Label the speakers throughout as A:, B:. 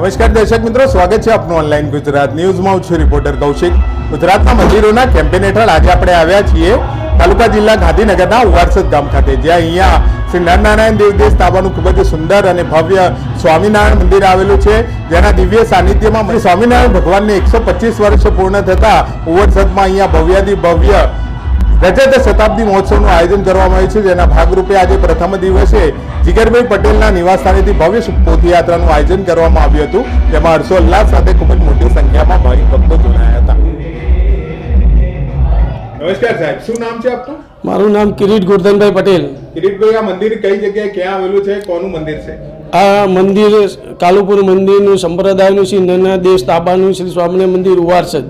A: નમસ્કાર દર્શક મિત્રો, સ્વાગત છે આપનું ઓનલાઈન ગુજરાત ન્યૂઝમાં. હું છું રિપોર્ટર કૌશિક. ગુજરાતના મંદિરોના કેમ્પેન હેઠળ આજે આપણે આવ્યા છીએ તાલુકા જિલ્લા ગાંધીનગરના વારસદ ગામ ખાતે, જ્યાં અહીંયા શ્રી નરનારાયણ દેવદેવ સ્થાપવાનું ખૂબ જ સુંદર અને ભવ્ય સ્વામિનારાયણ મંદિર આવેલું છે. જેના દિવ્ય સાનિધ્યમાં સ્વામિનારાયણ ભગવાનને એકસો વર્ષ પૂર્ણ થતા ઉવરસદમાં અહીંયા ભવ્યાથી ભવ્ય રજત શતાબ્દી મહોત્સવનું આયોજન કરવામાં આવ્યું છે જેના ભાગરૂપે આજે પ્રથમ દિવસે જીગરભાઈ પટેલના નિવાસસ્થાનેથી ભવ્ય પોથયાત્રાનું આયોજન કરવામાં આવ્યું હતું જેમાં હર્ષોલ્લાસ સાથે ખૂબ જ મોટી સંખ્યામાં ભાવિક ભક્તો જોડાયા હતા. નમસ્કાર સાહેબ શું નામ છે આપનું?
B: મારું નામ કિરીટ ગોરધનભાઈ પટેલ.
A: કિરીટભાઈ આ મંદિર કઈ જગ્યાએ ક્યાં આવેલું છે કોનું મંદિર છે?
B: આ મંદિર કાલુપુર મંદિરનું સંપ્રદાયનું શ્રી નાના દેશ તાબાનું શ્રી સ્વામિનારાયણ મંદિર ઉવારસદ.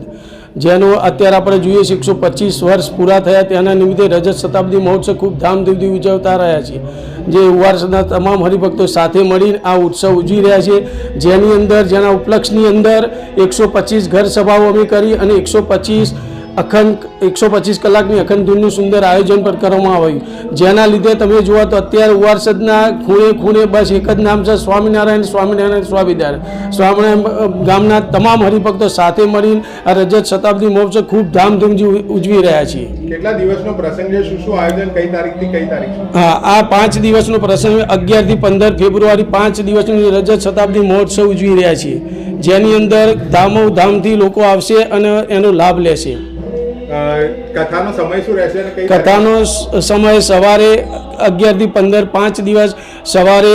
B: જેનો અત્યારે આપણે જોઈએ છીએ એકસો પચીસ વર્ષ પૂરા થયા તેના નિમિત્તે રજત શતાબ્દી મહોત્સવ ખૂબ ધામધૂમથી ઉજવતા રહ્યા છે જે ઉવારસના તમામ હરિભક્તો સાથે મળીને આ ઉત્સવ ઉજવી રહ્યા છે જેની અંદર, જેના ઉપલક્ષની અંદર એકસો પચીસ ઘર સભાઓ અમે કરી અને એકસો પચીસ અખંડ એકસો પચીસ કલાકની અખંડ ધૂનનું સુંદર આયોજન પણ કરવામાં આવ્યું. જેના લીધે તમે જુઓ તો અત્યારે ઉવારસદના ખૂણે ખૂણે બસ એક જ નામ છે સ્વામિનારાયણ સ્વામિનારાયણ સ્વામિનારાયણ. સ્વામિનારાયણ ગામના તમામ હરિભક્તો સાથે મળીને આ રજત શતાબ્દી મહોત્સવ ખૂબ ધામધૂમથી ઉજવી રહ્યા છીએ.
A: કેટલા દિવસનો પ્રસંગ છે? શું શું આયોજન? કઈ તારીખથી કઈ તારીખ
B: હા આ પાંચ દિવસનો પ્રસંગ અગિયારથી પંદર ફેબ્રુઆરી પાંચ દિવસની રજત શતાબ્દી મહોત્સવ ઉજવી રહ્યા છીએ. જેની અંદર ધામો ધામથી લોકો આવશે અને એનો લાભ લેશે.
A: કથાનો સમય શું રહેશે અને
B: કથાનો સમય સવારે અગિયારથી પંદર પાંચ દિવસ સવારે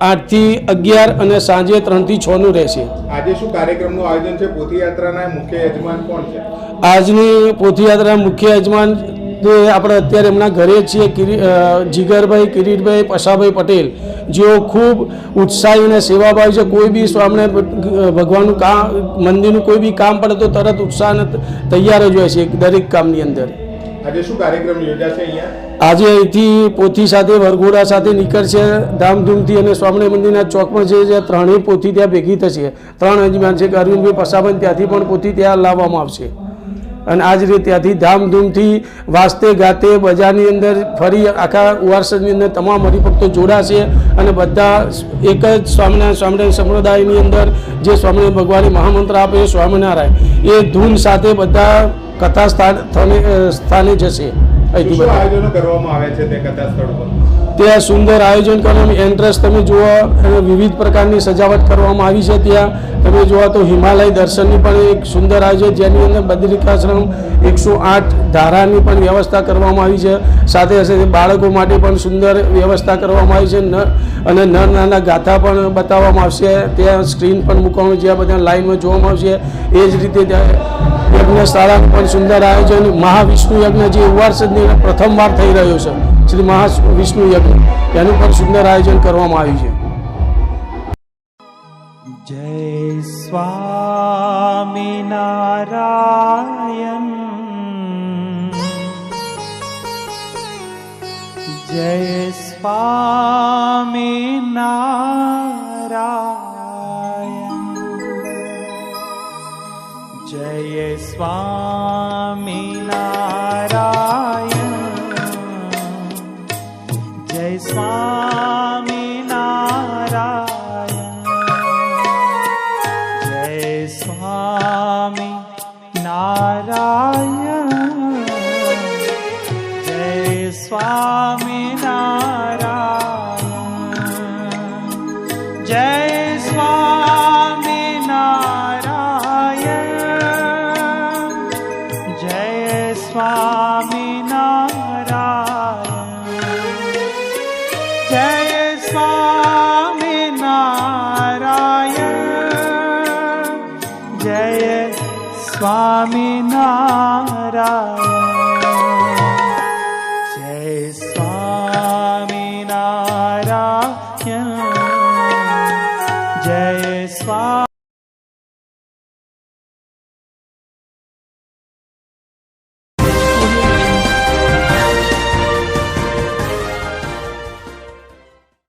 B: આઠથી અગિયાર અને સાંજે ત્રણથી છનું રહેશે.
A: આજે શું કાર્યક્રમનું આયોજન છે? પોથીયાત્રાના મુખ્ય યજમાન કોણ છે?
B: આજની પોથીયાત્રા મુખ્ય યજમાન જે આપણે અત્યારે એમના ઘરે છીએ કિરી- જીગરભાઈ કિરીટભાઈ પશાભાઈ પટેલ જેઓ ખૂબ ઉત્સાહી અને સેવાભાવી છે. કોઈ બી સ્વામને ભગવાનનું કામ મંદિરનું કોઈ બી કામ પડે તો તરત ઉત્સાહ તૈયાર જ હોય છે દરેક કામની અંદર.
A: આજે શું કાર્યક્રમ યોજાશે અહીંયા?
B: આજે અહીંથી પોથી સાથે વરઘોડા સાથે નીકળશે ધામધૂમથી અને સ્વામિનારાયણ મંદિરના ચોકમાં જે છે ત્રણેય પોથી ત્યાં ભેગી થશે. ત્રણ અજમાન છે અરવિંદભાઈ પસાબન ત્યાંથી પણ પોથી ત્યાં લાવવામાં આવશે. અને આ જ રીતે ત્યાંથી ધામધૂમથી વાસ્તે ગાતે બજારની અંદર ફરી આખા ઉવારસદની અંદર તમામ હરિભક્તો જોડાશે અને બધા એક જ સ્વામિનારાયણ સ્વામિનારાયણ સંપ્રદાયની અંદર જે સ્વામિનારાયણ ભગવાને મહામંત્ર આપે એ સ્વામિનારાયણ એ ધૂન સાથે બધા કથા સ્થાન સ્થાને જશે. ત્યાં સુંદર આયોજન કરવામાં એન્ટ્રન્સ તમે જુઓ વિવિધ પ્રકારની સજાવટ કરવામાં આવી છે ત્યાં. તમે જોવા તો હિમાલય દર્શનની પણ એક સુંદર આયોજન જેની અંદર બદ્રિકાશ્રમ એકસો આઠ ધારાની પણ વ્યવસ્થા કરવામાં આવી છે. સાથે સાથે બાળકો માટે પણ સુંદર વ્યવસ્થા કરવામાં આવી છે. અને નાના નાના ગાથા પણ બતાવવામાં આવશે. ત્યાં સ્ક્રીન પણ મૂકવામાં જ્યાં બધા લાઈનમાં જોવામાં આવશે. એ જ રીતે ત્યાં યજ્ઞશાળાનું પણ સુંદર આયોજન. મહાવિષ્ણુ યજ્ઞ જે ઉવારસદની પ્રથમવાર થઈ રહ્યો છે. શ્રી મહાવિષ્ણુ યજ્ઞ. એનું પણ સુંદર આયોજન કરવામાં આવ્યું છે.
C: जय स्वामिनारायण जय स्वामिनारायण जय स्वामिनारायण जय स्वामिनारायण नारायण जय स्वामी नारायण जय स्वामी नारायण जय स्वामी स्वामी नारायण